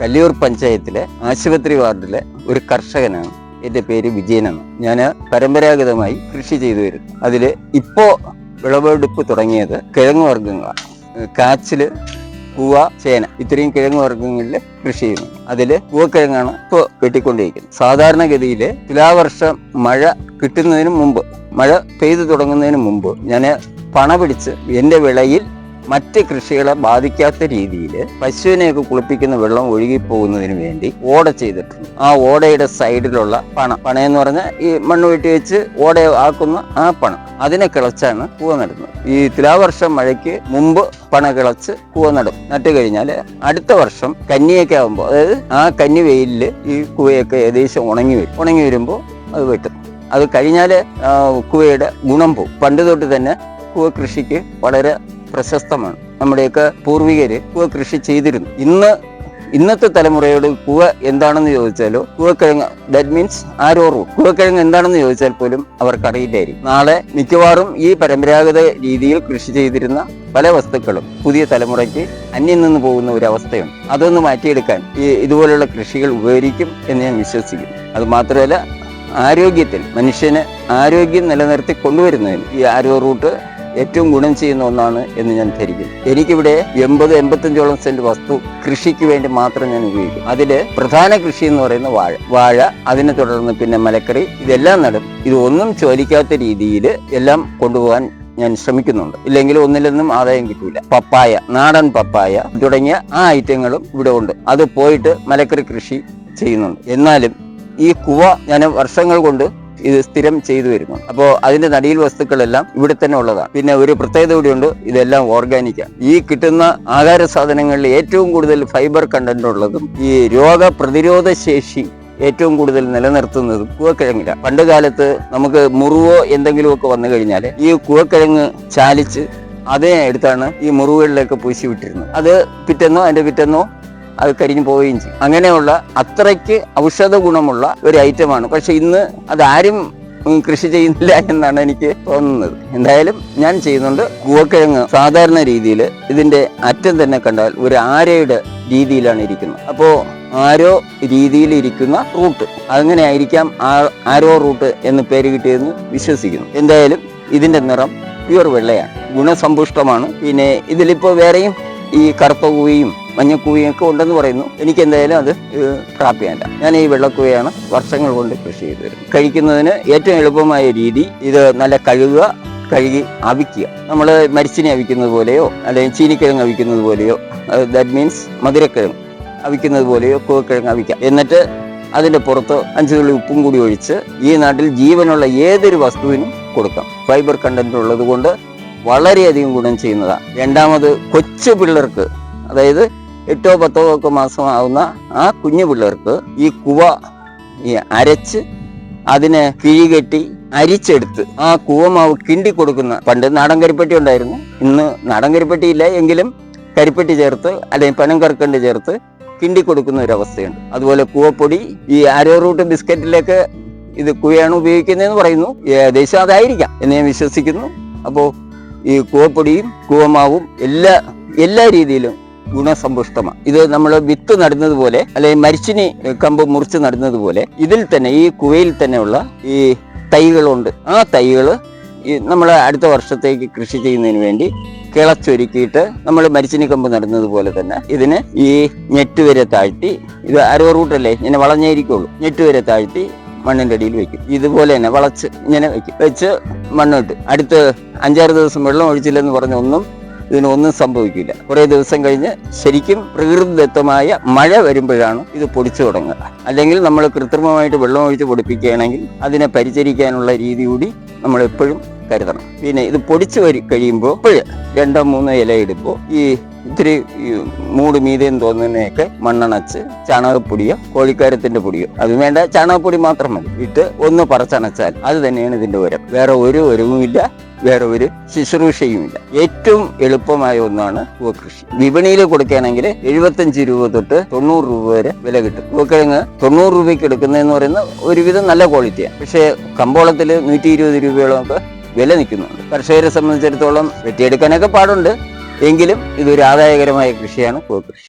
കല്ലിയൂർ പഞ്ചായത്തിലെ ആശുപത്രി വാർഡിലെ ഒരു കർഷകനാണ്. എന്റെ പേര് വിജയനാണ്. ഞാൻ പരമ്പരാഗതമായി കൃഷി ചെയ്തു വരുന്നു. അതിൽ ഇപ്പോ വിളവെടുപ്പ് തുടങ്ങിയത് കിഴങ്ങ് വർഗങ്ങളാണ്. ഏഹ് കാച്ചിൽ കൂവ ചേന ഇത്രയും കിഴങ്ങ് വർഗങ്ങളിൽ കൃഷി ചെയ്യുന്നു. അതിൽ കൂവക്കിഴങ്ങാണ് ഇപ്പോൾ വെട്ടിക്കൊണ്ടിരിക്കുന്നത്. സാധാരണഗതിയിൽ തുലാവർഷം മഴ കിട്ടുന്നതിന് മുമ്പ് മഴ പെയ്തു തുടങ്ങുന്നതിന് മുമ്പ് ഞാൻ പണ പിടിച്ച് എന്റെ വിളയിൽ മറ്റ് കൃഷികളെ ബാധിക്കാത്ത രീതിയിൽ പശുവിനെയൊക്കെ കുളിപ്പിക്കുന്ന വെള്ളം ഒഴുകി പോകുന്നതിന് വേണ്ടി ഓട ചെയ്തിട്ടുണ്ട്. ആ ഓടയുടെ സൈഡിലുള്ള പണം പണ എന്ന് പറഞ്ഞാൽ ഈ മണ്ണ് വെട്ടി വെച്ച് ഓട ആക്കുന്ന ആ പണം. അതിനെ കിളച്ചാണ് പൂവ നടുന്നത്. ഈ തുലാവർഷം മഴയ്ക്ക് മുമ്പ് പണ കിളച്ച് കൂവ നടും. നട്ട് കഴിഞ്ഞാൽ അടുത്ത വർഷം കന്നിയൊക്കെ ആകുമ്പോൾ അതായത് ആ കന്നി വെയിലിൽ ഈ കൂവയൊക്കെ ഏകദേശം ഉണങ്ങി വരും. ഉണങ്ങി വരുമ്പോൾ അത് വെട്ടും. അത് കഴിഞ്ഞാൽ കൂവയുടെ ഗുണം പോകും പണ്ട് തൊട്ട് തന്നെ കൂവ കൃഷിക്ക് വളരെ പ്രശസ്തമാണ്. നമ്മുടെയൊക്കെ പൂർവികര് കുവ കൃഷി ചെയ്തിരുന്നു. ഇന്ന് ഇന്നത്തെ തലമുറയോട് കുവ എന്താണെന്ന് ചോദിച്ചാലോ കൂവക്കിഴങ്ങ് ദാറ്റ് മീൻസ് ആരോ റൂട്ട് കൂവക്കിഴങ്ങ് എന്താണെന്ന് ചോദിച്ചാൽ പോലും അവർക്കറിയില്ലായിരിക്കും. നാളെ മിക്കവാറും ഈ പരമ്പരാഗത രീതിയിൽ കൃഷി ചെയ്തിരുന്ന പല വസ്തുക്കളും പുതിയ തലമുറയ്ക്ക് അന്യം നിന്ന് പോകുന്ന ഒരു അവസ്ഥയുണ്ട്. അതൊന്ന് മാറ്റിയെടുക്കാൻ ഈ ഇതുപോലുള്ള കൃഷികൾ ഉപകരിക്കും എന്ന് ഞാൻ വിശ്വസിക്കുന്നു. അത് മാത്രമല്ല ആരോഗ്യത്തിൽ മനുഷ്യന് ആരോഗ്യം നിലനിർത്തി കൊണ്ടുവരുന്നതിന് ഈ ആരോ റൂട്ട് ഏറ്റവും ഗുണം ചെയ്യുന്ന ഒന്നാണ് എന്ന് ഞാൻ ധരിക്കുന്നു. എനിക്കിവിടെ എൺപത് എൺപത്തഞ്ചോളം സെന്റ് വസ്തു കൃഷിക്ക് വേണ്ടി മാത്രം ഞാൻ ഉപയോഗിക്കും. അതിൽ പ്രധാന കൃഷി എന്ന് പറയുന്ന വാഴ. വാഴ അതിനെ തുടർന്ന് പിന്നെ മലക്കറി ഇതെല്ലാം നടും. ഇതൊന്നും ചോദിക്കാത്ത രീതിയിൽ എല്ലാം കൊണ്ടുപോകാൻ ഞാൻ ശ്രമിക്കുന്നുണ്ട്. ഇല്ലെങ്കിൽ ഒന്നിലൊന്നും ആദായം കിട്ടൂല. പപ്പായ നാടൻ പപ്പായ തുടങ്ങിയ ആ ഐറ്റങ്ങളും ഇവിടെ ഉണ്ട്. അത് പോയിട്ട് മലക്കറി കൃഷി ചെയ്യുന്നുണ്ട്. എന്നാലും ഈ കുവ ഞാൻ വർഷങ്ങൾ കൊണ്ട് ഇത് സ്ഥിരം ചെയ്തു വരുന്നു. അപ്പോൾ അതിന്റെ നടിയിൽ വസ്തുക്കളെല്ലാം ഇവിടെ തന്നെ ഉള്ളതാണ്. പിന്നെ ഒരു പ്രത്യേകത കൂടിയുണ്ട് ഇതെല്ലാം ഓർഗാനിക് ആണ്. ഈ കിട്ടുന്ന ആഹാര സാധനങ്ങളിൽ ഏറ്റവും കൂടുതൽ ഫൈബർ കണ്ടന്റ് ഉള്ളതും ഈ രോഗപ്രതിരോധ ശേഷി ഏറ്റവും കൂടുതൽ നിലനിർത്തുന്നത് കുവക്കിഴങ്ങിലാണ് പണ്ട് കാലത്ത് നമുക്ക് മുറിവോ എന്തെങ്കിലുമൊക്കെ വന്നു കഴിഞ്ഞാൽ ഈ കൂവക്കിഴങ്ങ് ചാലിച്ച് അതേ എടുത്താണ് ഈ മുറിവുകളിലേക്ക് പൂശി വിട്ടിരുന്നത്. അത് പിറ്റെന്നോ അതിന്റെ പിറ്റെന്നോ അത് കരിഞ്ഞു പോവുകയും ചെയ്യും. അങ്ങനെയുള്ള അത്രയ്ക്ക് ഔഷധ ഗുണമുള്ള ഒരു ഐറ്റമാണ്. പക്ഷെ ഇന്ന് അതാരും കൃഷി ചെയ്യുന്നില്ല എന്നാണ് എനിക്ക് തോന്നുന്നത്. എന്തായാലും ഞാൻ ചെയ്യുന്നുണ്ട്. കൂവക്കിഴങ്ങ് സാധാരണ രീതിയിൽ ഇതിന്റെ അറ്റം തന്നെ കണ്ടാൽ ഒരു ആരയുടെ രീതിയിലാണ് ഇരിക്കുന്നത്. അപ്പോ ആരോ രീതിയിൽ ഇരിക്കുന്ന റൂട്ട്. അങ്ങനെ ആയിരിക്കാം ആരോ റൂട്ട് എന്ന് പേര് കിട്ടിയെന്ന് വിശ്വസിക്കുന്നു. എന്തായാലും ഇതിന്റെ നിറം പ്യുവർ വെള്ളയാണ്. ഗുണസമ്പുഷ്ടമാണ്. പിന്നെ ഇതിലിപ്പോ വേറെയും ഈ കറുപ്പ കൂവയും മഞ്ഞക്കൂവയും ഒക്കെ ഉണ്ടെന്ന് പറയുന്നു. എനിക്ക് എന്തായാലും അത് പ്രാപ്യമല്ല ഞാൻ ഈ വെള്ളക്കുവയാണ് വർഷങ്ങൾ കൊണ്ട് കൃഷി ചെയ്തു വരുന്നത്. കഴിക്കുന്നതിന് ഏറ്റവും എളുപ്പമായ രീതി ഇത് നല്ല കഴുകുക കഴുകി അവിക്കുക. നമ്മൾ മരിച്ചിനെ അവിക്കുന്നത് പോലെയോ അല്ലെങ്കിൽ ചീനിക്കിഴങ്ങ് അവിക്കുന്നത് പോലെയോ ദാറ്റ് മീൻസ് മധുരക്കിഴങ്ങ് അവിക്കുന്നത് പോലെയോ കൂവക്കിഴങ്ങ് അവിക്കാം എന്നിട്ട് അതിന്റെ പുറത്ത് അഞ്ച് തുള്ളി ഉപ്പും കൂടി ഒഴിച്ച് ഈ നാട്ടിൽ ജീവനുള്ള ഏതൊരു വസ്തുവിനും കൊടുക്കാം. ഫൈബർ കണ്ടന്റ് ഉള്ളത് കൊണ്ട് വളരെയധികം ഗുണം ചെയ്യുന്നതാണ് രണ്ടാമത് കൊച്ചു പിള്ളേർക്ക് അതായത് എട്ടോ പത്തോ ഒക്കെ മാസമാവുന്ന ആ കുഞ്ഞു പിള്ളേർക്ക് ഈ കുവ ഈ അരച്ച് അതിനെ കിഴികെട്ടി അരിച്ചെടുത്ത് ആ കൂവമാവ് കിണ്ടി കൊടുക്കുന്ന പണ്ട് നാടൻ കരിപ്പെട്ടി ഉണ്ടായിരുന്നു. ഇന്ന് നാടൻ കരിപ്പെട്ടി ഇല്ല എങ്കിലും കരിപ്പെട്ടി ചേർത്ത് അല്ലെങ്കിൽ പനം കറുക്കണ്ടി ചേർത്ത് കിണ്ടി കൊടുക്കുന്ന ഒരു അവസ്ഥയുണ്ട്. അതുപോലെ കൂവപ്പൊടി ഈ ആരോ റൂട്ട് ബിസ്ക്കറ്റിലേക്ക് ഇത് കുവയാണ് ഉപയോഗിക്കുന്നതെന്ന് പറയുന്നു. ഏകദേശം അതായിരിക്കാം എന്ന് ഞാൻ വിശ്വസിക്കുന്നു. അപ്പോൾ ഈ കൂവപ്പൊടിയും കൂവമാവും എല്ലാ എല്ലാ രീതിയിലും ഗുണസമ്പുഷ്ടമാണ്. ഇത് നമ്മൾ വിത്ത് നടുന്നത് പോലെ അല്ലെങ്കിൽ മരിച്ചിനി കമ്പ് മുറിച്ച് നടുന്നത് പോലെ ഇതിൽ തന്നെ ഈ കുവയിൽ തന്നെയുള്ള ഈ തൈകളുണ്ട്. ആ തൈകൾ നമ്മൾ അടുത്ത വർഷത്തേക്ക് കൃഷി ചെയ്യുന്നതിന് വേണ്ടി കിളച്ചൊരുക്കിയിട്ട് നമ്മൾ മരിച്ചിനി കമ്പ് നടുന്നത് പോലെ തന്നെ ഇതിന് ഈ ഞെട്ട് വരെ താഴ്ത്തി ഇത് അരോ റൂട്ടല്ലേ ഇങ്ങനെ വളഞ്ഞേരിക്കുള്ളൂ. ഞെട്ട് വരെ താഴ്ത്തി മണ്ണിന്റെ അടിയിൽ വെക്കും. ഇതുപോലെ തന്നെ വളച്ച് ഇങ്ങനെ വെക്കും. വെച്ച് മണ്ണിട്ട്. അടുത്ത് അഞ്ചാറ് ദിവസം വെള്ളം ഒഴിച്ചില്ലെന്ന് പറഞ്ഞ ഒന്നും ഇതിനൊന്നും സംഭവിക്കില്ല. കുറേ ദിവസം കഴിഞ്ഞ് ശരിക്കും പ്രകൃതിദത്തമായ മഴ വരുമ്പോഴാണ് ഇത് പൊടിച്ചു തുടങ്ങുക. അല്ലെങ്കിൽ നമ്മൾ കൃത്രിമമായിട്ട് വെള്ളം ഒഴിച്ച് പൊടിപ്പിക്കുകയാണെങ്കിൽ അതിനെ പരിചരിക്കാനുള്ള രീതി കൂടി നമ്മൾ എപ്പോഴും കരുതണം. പിന്നെ ഇത് പൊടിച്ചു വരി കഴിയുമ്പോൾ രണ്ടോ മൂന്നോ ഇല ഇടുമ്പോൾ ഈ ഇത്തിരി മൂട് മീതെന്ന് തോന്നുന്നതിനെയൊക്കെ മണ്ണണച്ച് ചാണകപ്പൊടിയോ കോഴിക്കാരത്തിന്റെ പൊടിയോ അത് വേണ്ട ചാണകപ്പൊടി മാത്രം മതി. ഇട്ട് ഒന്ന് പറച്ചണച്ചാൽ അത് തന്നെയാണ് ഇതിന്റെ ഉരം. വേറെ ഒരു ഉരവുമില്ല വേറെ ഒരു ശുശ്രൂഷയുമില്ല. ഏറ്റവും എളുപ്പമായ ഒന്നാണ് പൂവകൃഷി വിപണിയിൽ കൊടുക്കുകയാണെങ്കിൽ എഴുപത്തഞ്ച് രൂപ തൊട്ട് തൊണ്ണൂറ് രൂപ വരെ വില കിട്ടും. പൂക്കിഴങ്ങ് തൊണ്ണൂറ് രൂപയ്ക്ക് എടുക്കുന്നതെന്ന് പറയുന്ന ഒരുവിധം നല്ല ക്വാളിറ്റിയാണ്. പക്ഷേ കമ്പോളത്തിൽ നൂറ്റി ഇരുപത് രൂപയോളം ഒക്കെ വില നിൽക്കുന്നുണ്ട്. കർഷകരെ സംബന്ധിച്ചിടത്തോളം വെട്ടിയെടുക്കാനൊക്കെ പാടുണ്ട്. എങ്കിലും ഇതൊരു ആദായകരമായ കൃഷിയാണ് പൂക്കൃഷി.